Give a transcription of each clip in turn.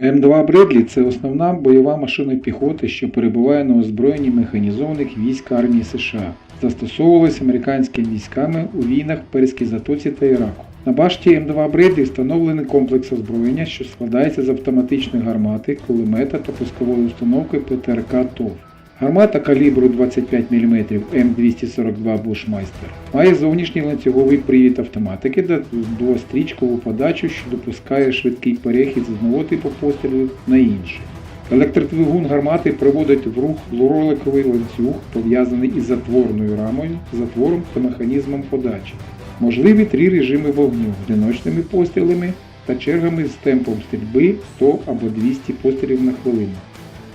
М2 Бредлі це основна бойова машина піхоти, що перебуває на озброєнні механізованих військ армії США. Застосовувалась американськими військами у війнах в Перській Затоці та Іраку. На башті М2 Бредлі встановлений комплекс озброєння, що складається з автоматичної гармати, кулемета та пускової установки ПТРК ТОВ. Гармата калібру 25 мм М242 Bushmaster має зовнішній ланцюговий привід автоматики та двострічкову подачу, що допускає швидкий перехід з одного типу пострілів на інший. Електродвигун гармати приводить в рух роликовий ланцюг, пов'язаний із затворною рамою, затвором та механізмом подачі. Можливі три режими вогню одиночними пострілами та чергами з темпом стрільби 100 або 200 пострілів на хвилину.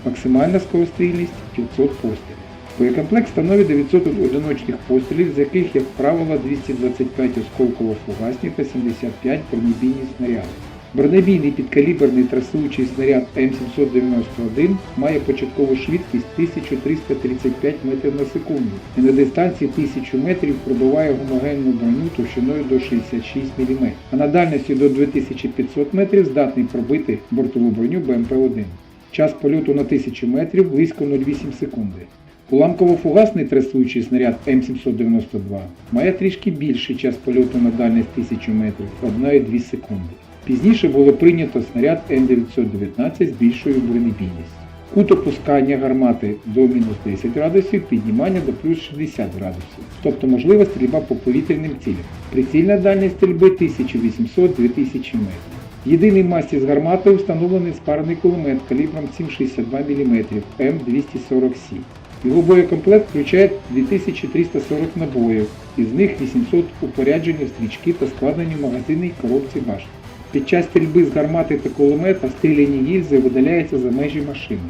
Максимальна скорострільність 900 пострілів. Боєкомплект становить 900 одиночних пострілів, з яких, як правило, 225 осколково-фугасні та 75 бронебійні снаряди. Бронебійний підкаліберний трасуючий снаряд М791 має початкову швидкість 1335 метрів на секунду і на дистанції 1000 метрів пробиває гомогенну броню товщиною до 66 мм, а на дальності до 2500 метрів здатний пробити бортову броню БМП-1. Час польоту на 1000 метрів близько 0,8 секунди. Уламково-фугасний трасуючий снаряд М792 має трішки більший час польоту на дальність 1000 метрів 1,2 секунди. Пізніше було прийнято снаряд М919 з більшою бронебійністю. Кут опускання гармати до мінус 10 градусів, піднімання до плюс 60 градусів, тобто можлива стрільба по повітряним цілям. Прицільна дальність стрільби 1800-2000 метрів. В єдиній масті з гарматою встановлений спарений кулемет калібром 7,62 мм М240С. Його боєкомплект включає 2340 набоїв, із них 800 упоряджені в стрічки та складені в магазинній коробці башти. Під час стрільби з гармати та кулемета стріляні гільзи видаляються за межі машини.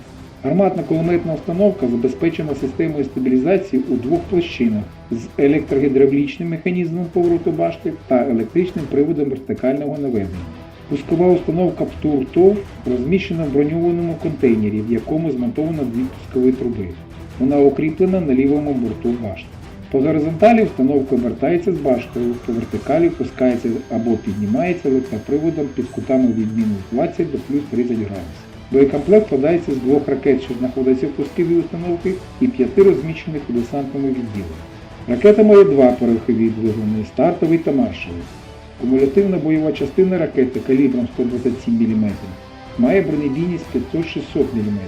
Гарматна кулеметна установка забезпечена системою стабілізації у двох площинах з електрогідравлічним механізмом повороту башти та електричним приводом вертикального наведення. Пускова установка ПТУР ТОВ розміщена в броньованому контейнері, в якому змонтовано дві пускові труби. Вона укріплена на лівому борту башти. По горизонталі установка обертається з баштою, по вертикалі пускається або піднімається електроприводом під кутами від мінус 20 до плюс 30 градусів. Боєкомплект складається з двох ракет, що знаходяться в пусковій установці, і п'яти розміщених у десантному відділенні. Ракета має два порохові двигуни стартовий та маршовий. Кумулятивна бойова частина ракети калібром 127 мм має бронебійність 500-600 мм,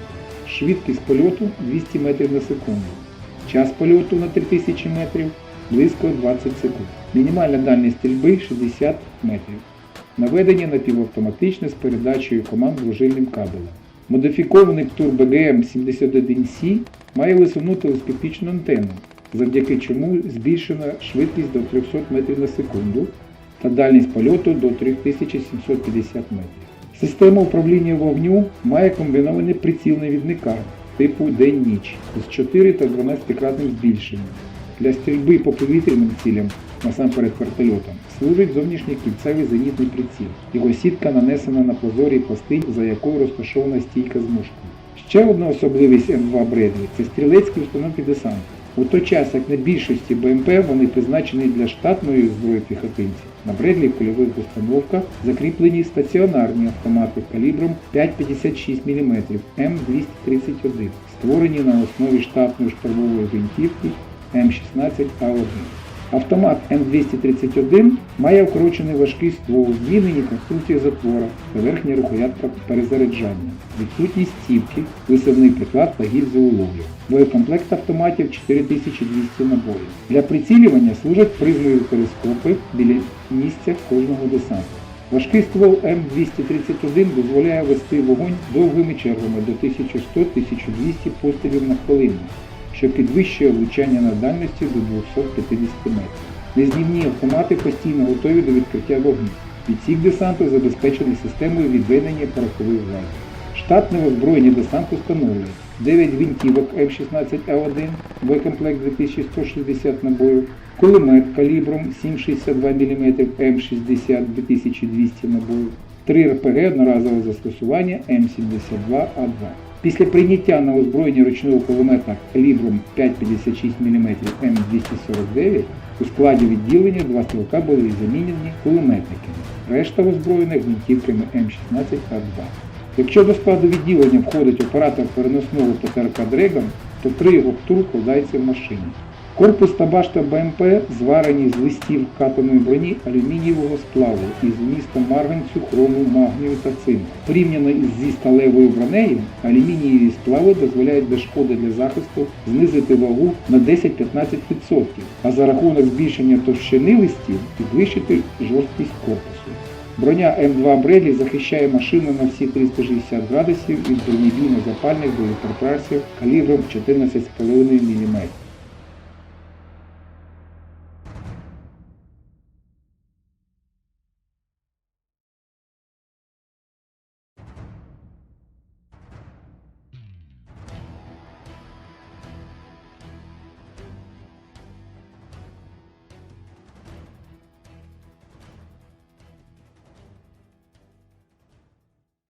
швидкість польоту 200 метрів на секунду, час польоту на 3000 метрів близько 20 секунд. Мінімальна дальність стрільби 60 метрів. Наведення напівавтоматичне з передачею команд дружильним кабелем. Модифікований ПТУР БГМ-71С має висуну телескопічну антенну, завдяки чому збільшена швидкість до 300 метрів на секунду та дальність польоту до 3750 метрів. Система управління вогню має комбінований приціл навідника типу день-ніч з 4 та 12-кратним збільшенням. Для стрільби по повітряним цілям, насамперед вертольотам, служить зовнішній кільцевий зенітний приціл. Його сітка нанесена на прозорій пластині, за якою розташована стійка з мушкою. Ще одна особливість М2 Бредлі це стрілецькі установки десанту. У той час, як на більшості БМП вони призначені для штатної зброї піхотинців, на Бредлі в польових установках закріплені стаціонарні автомати калібром 5,56 мм М231, створені на основі штатної штурмової гвинтівки М16А1. Автомат М231 має вкорочений важкий ствол, змінені конструкції затвора та верхня рукоятка перезаряджання, відсутність стівки, висувний приклад та гільзоуловлю. Боєкомплект автоматів 4200 набоїв. Для прицілювання служать призмові перископи біля місця кожного десанту. Важкий ствол М231 дозволяє вести вогонь довгими чергами до 1100-1200 пострілів на хвилину що підвищує влучання на дальності до 250 метрів. Незнімні автомати постійно готові до відкриття вогню. Відсік десанту забезпечений системою відведення порохових газів. Штатне озброєння десанту встановлює 9 гвинтівок М16А1, боєкомплект 2160 набоїв, кулемет калібром 7,62 мм М60 2200 набоїв, 3 РПГ одноразового застосування М72А2. Після прийняття на озброєння ручного кулемета калібром 5,56 мм М249 у складі відділення два стрілка були замінені кулеметниками, решта озброєна гвинтівками М16А2. Якщо до складу відділення входить оператор переносного ПТРК Дрегон, то три його птур вкладаються в машині. Корпус та башта БМП зварені з листів катаної броні алюмінієвого сплаву із вмістом марганцю, хрому, магнію та цинку. Порівняно із зі сталевою бронею, алюмінієві сплави дозволяють без шкоди для захисту знизити вагу на 10-15%, а за рахунок збільшення товщини листів підвищити жорсткість корпусу. Броня М2 Бредлі захищає машину на всі 360 градусів від бронебійно-запальних боєприпасів калібром 14,5 мм.